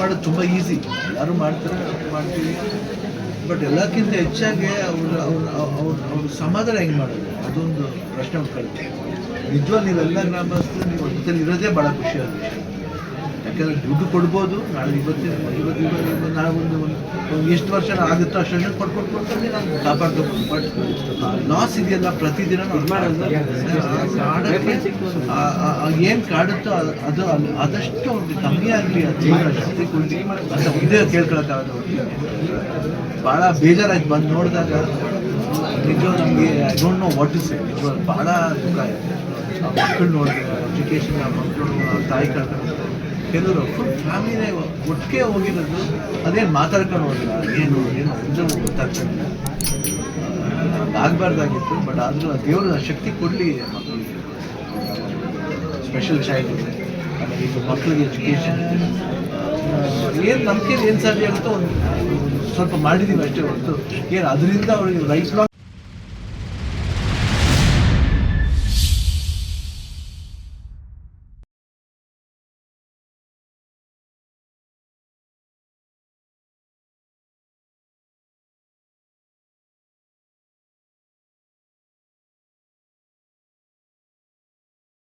ಮಾಡೋದು ತುಂಬ ಈಸಿ ಯಾರು ಮಾಡ್ತಾರೆ ಮಾಡ್ತೀವಿ. ಬಟ್ ಎಲ್ಲಕ್ಕಿಂತ ಹೆಚ್ಚಾಗಿ ಅವ್ರ ಅವ್ರ ಅವ್ರ ಅವ್ರ ಸಮಾಧಾನ ಹೆಂಗೆ ಮಾಡೋದು? ಅದೊಂದು ಪ್ರಶ್ನೆ ಉಟ್ಕೊಳ್ತೀವಿ ನಿಜವಾಗ ನೀವೆಲ್ಲ ಗ್ರಾಮಸ್ಥರು, ನೀವು ಇರೋದೇ ಭಾಳ ವಿಷಯ. ಯಾಕಂದರೆ ದುಡ್ಡು ಕೊಡ್ಬೋದು ನಾಳೆ ಇವತ್ತಿನ ಇವತ್ತು ಇವತ್ತು ನಾಳೆ ಒಂದು ಒಂದು ಎಷ್ಟು ವರ್ಷ ಆಗುತ್ತೋ ಅಷ್ಟು ಕೊಟ್ಕೊಟ್ಟು ಕೊಡ್ಕೊಂಡು ನಾವು ಕಾಪಾಡ್ಕೋಬೋದು ಬಟ್ ಲಾಸ್ ಇದೆಯಲ್ಲ ಪ್ರತಿದಿನ ಏನು ಕಾಡುತ್ತೋ ಅದು- ಆದಷ್ಟು ಅವ್ರಿಗೆ ಕಮ್ಮಿ ಆಗಲಿ ಅದು ಶಕ್ತಿ ಕೊಡಲಿ ಅಂತ ಕೇಳ್ಕೊಳಕ್ಕಾಗದು ಭಾಳ ಬೇಜಾರಾಯ್ತು ಬಂದು ನೋಡಿದಾಗ. ನಿಜ ನಮಗೆ I don't know what is ನಿಜವಾಗ ಭಾಳ ದುಃಖ ಆಯಿತು. ಆ ಮಕ್ಕಳು ನೋಡಿದ್ರೆ ಎಜುಕೇಷನ್ ಆ ಮಕ್ಕಳು ತಾಯಿ ಕಳ್ಕೊಂಡು ಕೆಲವರು ಫುಲ್ ಒಟ್ಟಿಗೆ ಹೋಗಿರೋದು ಅದೇನು ಮಾತಾಡ್ಕೊಂಡು ಹೋಗಿಲ್ಲ ಏನು ಏನು ಒಂದು ಗೊತ್ತಾಗ್ತಿಲ್ಲ ಆಗಬಾರ್ದಾಗಿತ್ತು ಬಟ್ ಆದರೂ ದೇವರು ಶಕ್ತಿ ಕೊಡಲಿ ಮಕ್ಕಳಿಗೆ. ಸ್ಪೆಷಲ್ ಚೈಲ್ಡ್ ಇದೆ. ಇದು ಮಕ್ಕಳಿಗೆ ಎಜುಕೇಷನ್ ಏನು ನಂಬಿಕೆ ಏನು ಸಾಧ್ಯ ಆಗುತ್ತೋ ಒಂದು ಸ್ವಲ್ಪ ಮಾಡಿದ್ದೀವಿ ಅಷ್ಟೇ ಹೊರತು. ಏನು, ಅದರಿಂದ ಅವ್ರಿಗೆ ಲೈಫ್ ಲಾಂಗ್